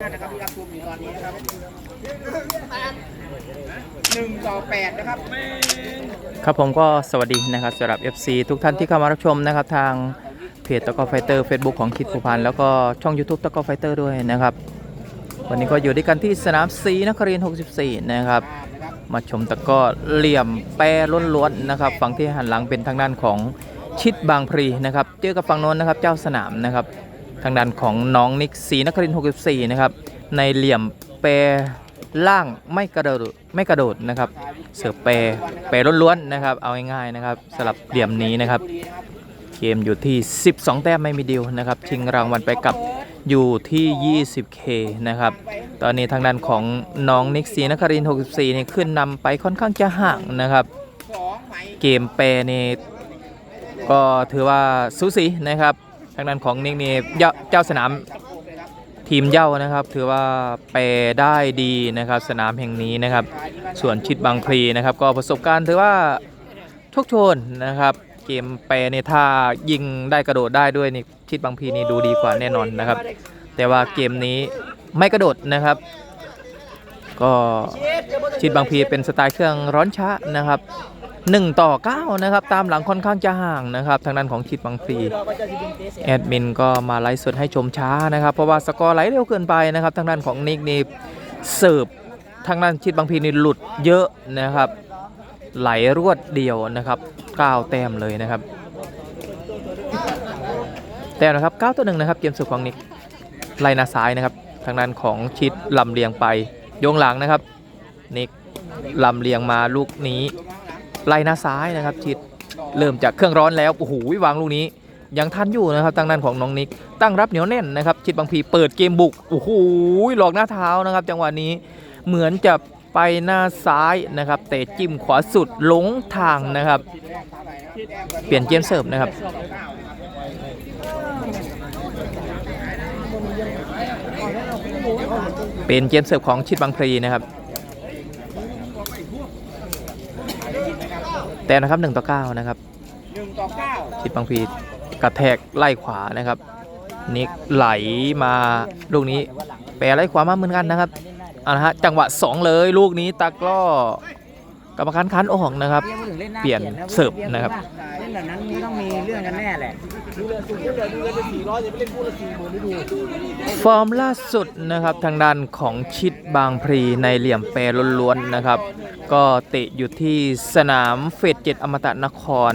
นะครับที่รับชมอยู่ตอนนี้นะครับหนึ่งต่อแปดนะครับครับผมก็สวัสดีนะครับสำหรับ FC ทุกท่านที่เข้ามารับชมนะครับทางเพจตะกอไฟเตอร์ Facebook ของคิดผูพันแล้วก็ช่อง YouTube ตะกอไฟเตอร์ด้วยนะครับ วันนี้ก็อยู่ด้วยกันที่สนามสีนครินทร์64 นะครับ มาชมตะกอเหลี่ยมแปรล้วนๆนะครับฝั่งที่หันหลังเป็นทางด้านของชิดบางพลีนะครับ เจอกับฝั่งโน้นนะครับ เจ้าสนามนะครับ ทางด้านของน้องนิกสีนครินทร์64 นะครับ ในเหลี่ยมแปรล่างไม่กระโดดไม่กระโดดนะครับ เสิร์ฟแปรแปรล้วนๆนะครับ เอาง่ายๆนะครับสำหรับเหลี่ยมนี้นะครับ เกมอยู่ที่ 12 แต้มไม่มีเดียวนะครับชิงรางวัลไปกับอยู่ที่ 20K นะครับ ตอนนี้ทางด้านของน้องนิกซีนครินทร์64นี่ขึ้นนำไปค่อนข้างจะห่างนะครับ เกมแปรนี่ก็ถือว่าสูสีนะครับ ทางด้านของนิกนี่เจ้าเจ้าสนามทีมเย่านะครับ ถือว่าแปรได้ดีนะครับ สนามแห่งนี้นะครับ ส่วนชิดบางพลีนะครับ ก็ประสบการณ์ถือว่าโชคโชนนะครับ เกมแปรในท่ายิงได้กระโดดได้ด้วยนี่ชิดบางพลีนี่ดูดีกว่าแน่นอนนะครับ แต่ว่าเกมนี้ไม่กระโดดนะครับ ก็ชิดบางพลีเป็นสไตล์เครื่องร้อนช้านะครับ 1 ต่อ 9 นะครับ ตามหลังค่อนข้างจะห่างนะครับ ทางด้านของชิดบางพลีแอดมินก็มาไลฟ์สดให้ชมช้านะครับ เพราะว่าสกอร์ไหลเร็วเกินไปนะครับ ทางด้านของนิกนี่เสิร์ฟทางด้านชิดบางพลีนี่หลุดเยอะนะครับ ไหลรวดเดียวนะครับ9แต้มเลยนะครับแต้มนะครับ9ต่อ1นะครับเกมสุดของนิกไล่น้าซ้ายนะครับ ทางด้านของชิดลำเลียงไปโยงหลังนะครับนิกลำเลียงมาลูกนี้ ไล่หน้าซ้ายนะครับชิดเริ่มจากเครื่องร้อนแล้วโอ้โหวางลูกนี้ ยังทันอยู่นะครับทางด้านของน้องนิก ตั้งรับเหนียวแน่นนะครับชิดบางพีเปิดเกมบุกโอ้โหหลอกหน้าเท้านะครับ จังหวะนี้เหมือนจะไปหน้าซ้ายนะครับเตะจิ้มขวาสุดหลงทางนะครับ เปลี่ยนเกมเสิร์ฟนะครับเป็นเกมเสิร์ฟของชิดบางพลีนะครับ แต่นะครับ1ต่อ9นะครับหนึ่งต่อเก้าชิดบางพลีกระแทกไล่ขวานะครับนิกไหลมาลูกนี้แปรไล่ขวามาเหมือนกันนะครับเอาละฮะจังหวะ 2 เลยลูกนี้ตากล้อกรรมการคันออกนะครับ เปลี่ยนเสิร์ฟนะครับเล่นแบบนั้นมันต้องมีเรื่องกันแน่แหละ ฟอร์มล่าสุดนะครับทางด้านของชิดบางพลีในเหลี่ยมแปรล้วนๆนะครับ ก็เตะอยู่ที่สนามเฟสเจ็ดอมตะนคร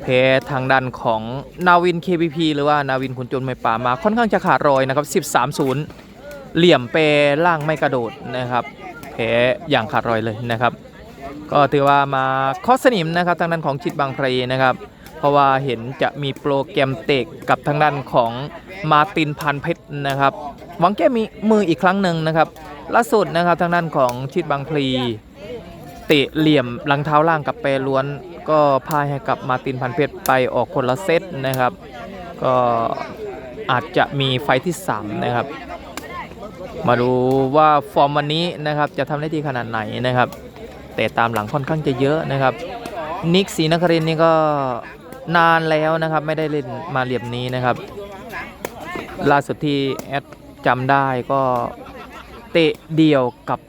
แพ้ทางด้านของนาวิน KPP หรือว่านาวินขุนจนไม่ป่ามาค่อนข้างจะขาดรอยนะครับ 13-0 เหลี่ยมเปรล่างไม่กระโดดนะครับแพ้อย่างขาดรอยเลยนะครับ ก็ถือว่ามาคอสนิมนะครับทางด้านของชิดบางพลีนะครับ เพราะว่าเห็นจะมีโปรแกรมเตะกับทางด้านของมาตินพันเพชรนะครับหวังแก้มีมืออีกครั้งหนึ่งนะครับล่าสุดนะครับทางด้านของชิดบางพลีเตะเหลี่ยมหลังเท้าล่างกับเปรล้วน ก็พ่ายให้กับมาตินพันเพชรไปออกคนละเซตนะครับ ก็อาจจะมีไฟที่ 3 นะครับ มาดูว่าฟอร์มวันนี้นะครับจะทำได้ดีขนาดไหนนะครับ แต่ตามหลังค่อนข้างจะเยอะนะครับ นิกศรีนครินนี่ก็ นานแล้วนะครับไม่ได้เล่นมาเหลี่ยมนี้นะครับ ล่าสุดที่แอดจำได้ก็เตะเดียวกับ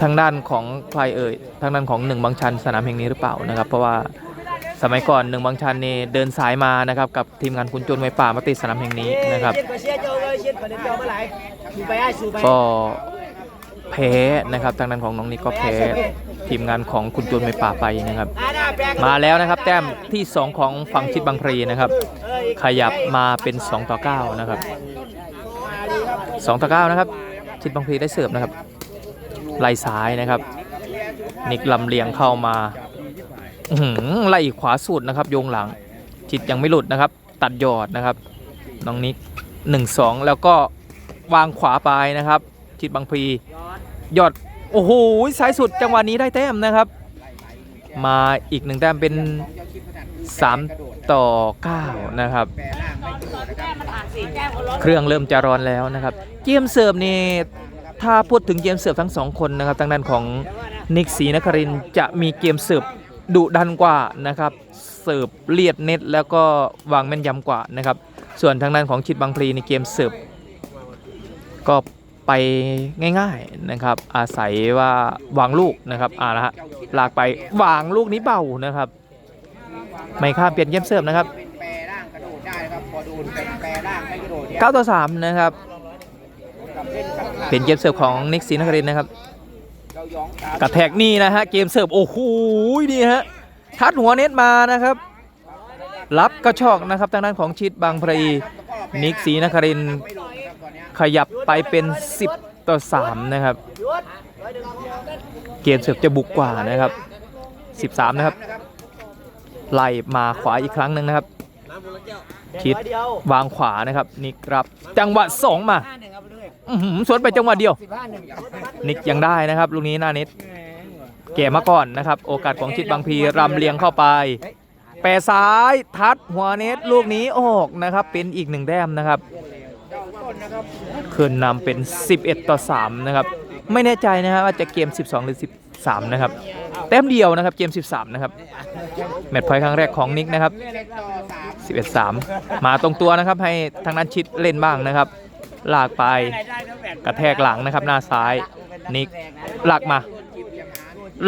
ทางด้านของใครเอ่ยทางด้านของหนึ่งบางชันสนามแห่งนี้หรือเปล่านะครับ เพราะว่าสมัยก่อนหนึ่งบางชันนี่เดินสายมานะครับกับทีมงานคุณจนไม้ป่ามาติดสนามแห่งนี้นะครับก็แพ้นะครับทางด้านของน้องนิกก็แพ้ ทีมงานของคุณจูนไม่ป่าไปนะครับ มาแล้วนะครับ แต้มที่ 2 ของฝั่งชิดบางพลีนะครับ ขยับมาเป็น 2 ต่อ 9 นะครับ 2 ต่อ 9 นะครับ ชิดบางพลีได้เสิร์ฟนะครับไล่ซ้ายนะครับ นิกลำเลียงเข้ามาอื้อหือไล่ขวาสุดนะครับ โยงหลังชิดยังไม่หลุดนะครับ ตัดยอดนะครับน้องนิก1-2 แล้วก็วางขวาไปนะครับ ชิดบางพลียอด โอ้โหสายสุดจังหวะนี้ได้แต้มนะครับ มาอีกหนึ่งแต้มเป็น 3 ต่อ9นะครับแปรล่านะครับ เครื่องเริ่มจะร้อนแล้วนะครับ เกมเสิร์ฟนี่ถ้าพูดถึงเกมเสิร์ฟทั้งสองคนนะครับทางด้านของนิกศรีนครินจะมีเกมเสิร์ฟดุดันกว่านะครับ เสิร์ฟเลียดเน็ตแล้วก็วางแม่นยำกว่านะครับ ส่วนทางด้านของชิดบางพลีในเกมเสิร์ฟก็ ไปง่ายๆนะครับ อาศัยว่าวางลูกนะครับอ่าละฮะลากไปวางลูกนี้เบานะครับ ไม่ข้ามเปลี่ยนเยี่ยมเสิร์ฟนะครับเป็นแปรร่างกระโดดได้นะครับพอโดนเป็นแปรร่างไม่กระโดดเนี่ย9ต่อ3นะครับเล่นกับขาดเป็นเกมเสิร์ฟของนิกซีนครินทร์นะครับกระแทกนี่นะฮะเกมเสิร์ฟโอ้โหนี่ฮะทัดหัวเน็ตมานะครับ รับกระชอกนะครับทางด้านของชิดบางพลีนิกศรีนคริน ขยับไปเป็น 10 ต่อ 3 นะครับ เกมเสิร์ฟจะบุกกว่านะครับ 13นะครับนะครับ ไล่มาขวาอีกครั้งหนึ่งนะครับ ชิดวางขวานะครับนิกรับจังหวะ 2 มาห้าหนึ่งครับด้วยอื้อหือสวนไปจังหวะเดียวสิบห้านนิกยังได้นะครับลูกนี้หน้าเน็ตเกมมาก่อนนะครับ โอกาสของชิดบางพีรำเลียงเข้าไปแปรซ้ายทัดหัวเน็ตลูกนี้ออกนะครับ เป็นอีกหนึ่งแต้มนะครับ ขึ้นนำเป็น 11 ต่อ 3 นะครับ ไม่แน่ใจนะครับว่าจะเกม 12 หรือ 13 นะครับ แต้มเดียวนะครับเกม 13 นะครับ แมตช์พอยต์ครั้งแรกของนิกนะครับเล็กต่อสาม11 3 มาตรงตัวนะครับให้ทางนั้นชิดเล่นบ้างนะครับ ลากไปกระแทกหลังนะครับ หน้าซ้ายนิกหลากมา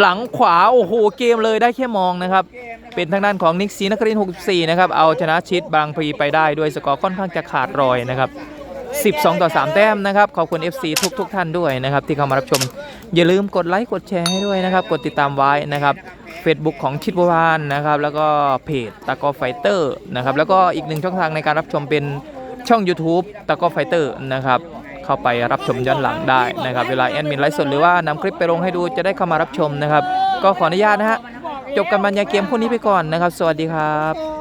หลังขวาโอ้โหเกมเลยได้แค่มองนะครับ เป็นทางด้านของนิกซีนครินทร์64 นะครับ เอาชนะชิดบางพลีไปได้ด้วยสกอร์ค่อนข้างจะขาดรอยนะครับ 12 ต่อ 3 แต้มนะครับ ขอบคุณ FC ทุกทุกท่านด้วยนะครับ ที่เข้ามารับชม อย่าลืมกดไลค์กดแชร์ให้ด้วยนะครับ กดติดตามไว้นะครับ Facebook ของชิดบัววานนะครับ แล้วก็เพจตะกอไฟเตอร์นะครับ แล้วก็อีกหนึ่งช่องทางในการรับชมเป็นช่อง YouTube ตะกอไฟเตอร์นะครับเข้าไปรับชมย้อนหลังได้นะครับ เวลาแอดมินไลฟ์สดหรือว่านำคลิปไปลงให้ดูจะได้เข้ามารับชมนะครับ ก็ขออนุญาตนะฮะจบการบรรยายเกมคู่นี้ไปก่อนนะครับ สวัสดีครับ